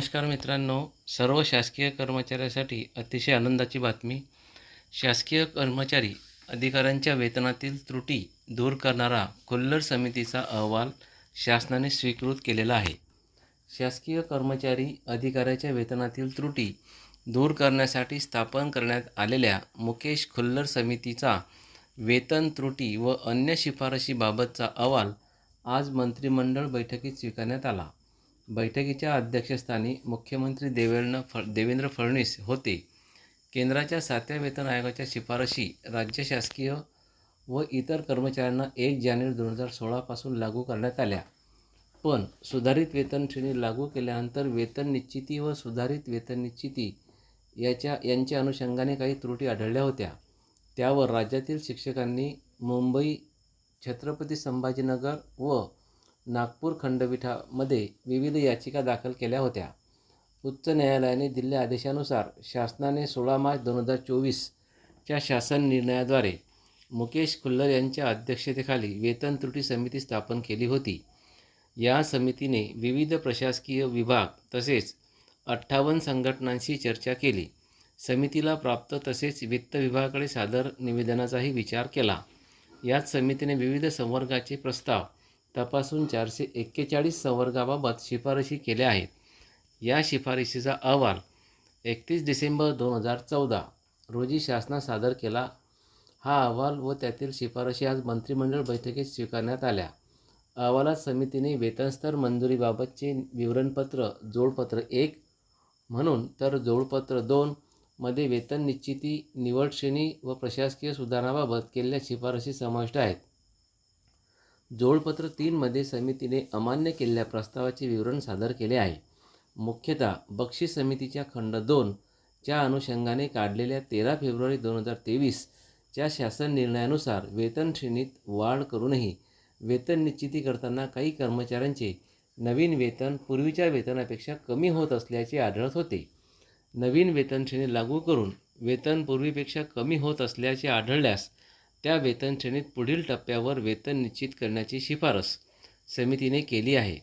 नमस्कार मित्रांनो सर्व शासकीय कर्मचाऱ्यासाठी अतिशय आनंदाची बातमी. शासकीय कर्मचारी अधिकाऱ्यांच्या वेतनातील त्रुटी दूर करणारा खुल्लर समितीचा अहवाल शासनाने स्वीकृत केलेला आहे. शासकीय कर्मचारी अधिकाऱ्याच्या वेतनातील त्रुटी दूर करण्यासाठी स्थापन करण्यात आलेल्या मुकेश खुल्लर समितीचा वेतन त्रुटी व अन्य शिफारशीबाबतचा अहवाल आज मंत्रिमंडळ बैठकीत स्वीकारण्यात आला. बैठकीच्या अध्यक्षस्थानी मुख्यमंत्री देवेंद्र फ देवेंद्र फडणवीस होते. केंद्राच्या सातव्या वेतन आयोगाच्या शिफारशी राज्य शासकीय व इतर कर्मचाऱ्यांना एक जानेवारी दोन हजार सोळापासून लागू करण्यात आल्या. पण सुधारित वेतन श्रेणी लागू केल्यानंतर वेतन निश्चिती व सुधारित वेतन निश्चिती याच्या यांच्या अनुषंगाने काही त्रुटी आढळल्या होत्या. त्यावर राज्यातील शिक्षकांनी मुंबई छत्रपती संभाजीनगर व नागपूर खंडपीठामध्ये विविध याचिका दाखल केल्या होत्या. उच्च न्यायालयाने दिलेल्या आदेशानुसार शासनाने सोळा मार्च दोन हजार चोवीसच्या शासन निर्णयाद्वारे मुकेश खुल्लर यांच्या अध्यक्षतेखाली वेतन त्रुटी समिती स्थापन केली होती. या समितीने विविध प्रशासकीय विभाग तसेच अठ्ठावन्न संघटनांशी चर्चा केली. समितीला प्राप्त तसेच वित्त विभागाकडे सादर निवेदनाचाही विचार केला. याच समितीने विविध संवर्गाचे प्रस्ताव तपासून चारशे एक्केचाळीस संवर्गाबाबत शिफारशी केल्या आहेत. या शिफारशीचा अहवाल एकतीस डिसेंबर दोन हजार चौदा रोजी शासनात सादर केला. हा अहवाल व त्यातील शिफारशी आज मंत्रिमंडळ बैठकीत स्वीकारण्यात आल्या. अहवालात समितीने वेतनस्तर मंजुरीबाबतचे विवरणपत्र जोडपत्र एक म्हणून तर जोडपत्र दोन मध्ये वेतन निश्चिती निवड श्रेणी व प्रशासकीय सुधारणाबाबत केलेल्या शिफारशी समाविष्ट आहेत. जोडपत्र तीनमध्ये समितीने अमान्य केलेल्या प्रस्तावाचे विवरण सादर केले आहे. मुख्यतः बक्षीस समितीच्या खंड दोन च्या अनुषंगाने काढलेल्या तेरा फेब्रुवारी दोन हजार तेवीसच्या शासन निर्णयानुसार वेतन श्रेणीत वाढ करूनही वेतन निश्चिती करताना काही कर्मचाऱ्यांचे नवीन वेतन पूर्वीच्या वेतनापेक्षा कमी होत असल्याचे आढळत होते. नवीन वेतन श्रेणी लागू करून वेतन पूर्वीपेक्षा कमी होत असल्याचे आढळल्यास त्या वेतन श्रेणीत पुढील टप्प्यावर वेतन निश्चित करण्याची शिफारस समितीने केली आहे.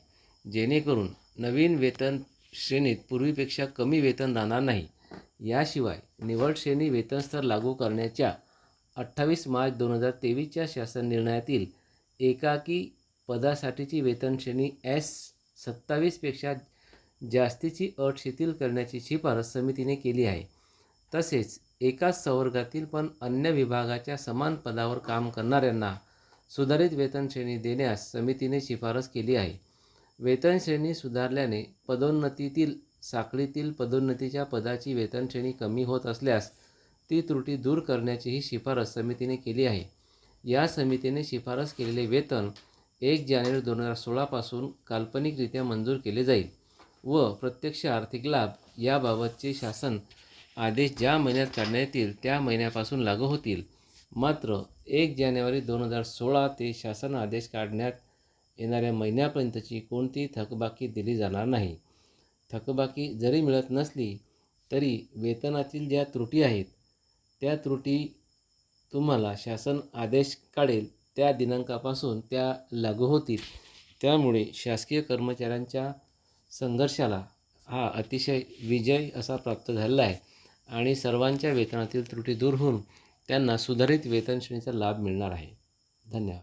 जेणेकरून नवीन वेतन श्रेणीत पूर्वीपेक्षा कमी वेतन राहणार नाही. याशिवाय निवड श्रेणी वेतनस्तर लागू करण्याच्या अठ्ठावीस मार्च दोन हजार तेवीसच्या शासन निर्णयातील एकाकी पदासाठीची वेतन श्रेणी एस सत्तावीसपेक्षा जास्तीची अट शिथिल करण्याची शिफारस समितीने केली आहे. तसेच एकाच संवर्गातील पण अन्य विभागाच्या समान पदावर काम करणाऱ्यांना सुधारित वेतन श्रेणी देण्यास समितीने शिफारस केली आहे. वेतन श्रेणी सुधारल्याने पदोन्नतीतील साखळीतील पदोन्नतीच्या पदाची वेतन श्रेणी कमी होत असल्यास ती त्रुटी दूर करण्याचीही शिफारस समितीने केली आहे. या समितीने शिफारस केलेले वेतन एक जानेवारी दोन हजार सोळापासून काल्पनिकरित्या मंजूर केले जाईल व प्रत्यक्ष आर्थिक लाभ याबाबतचे शासन आदेश ज्या महिन्यात काढण्यात येतील त्या महिन्यापासून लागू होतील. मात्र एक जानेवारी दोन हजार सोळा ते शासन आदेश काढण्यात येणाऱ्या महिन्यापर्यंतची कोणतीही थकबाकी दिली जाणार नाही. थकबाकी जरी मिळत नसली तरी वेतनातील ज्या त्रुटी आहेत त्या त्रुटी तुम्हाला शासन आदेश काढेल त्या दिनांकापासून त्या लागू होतील. त्यामुळे शासकीय कर्मचाऱ्यांच्या संघर्षाला हा अतिशय विजय असा प्राप्त झालेला आहे. आणि सर्वांच्या वेतनातील त्रुटी दूर होऊन त्यांना सुधारित वेतनश्रेणीचा लाभ मिळणार आहे. धन्यवाद.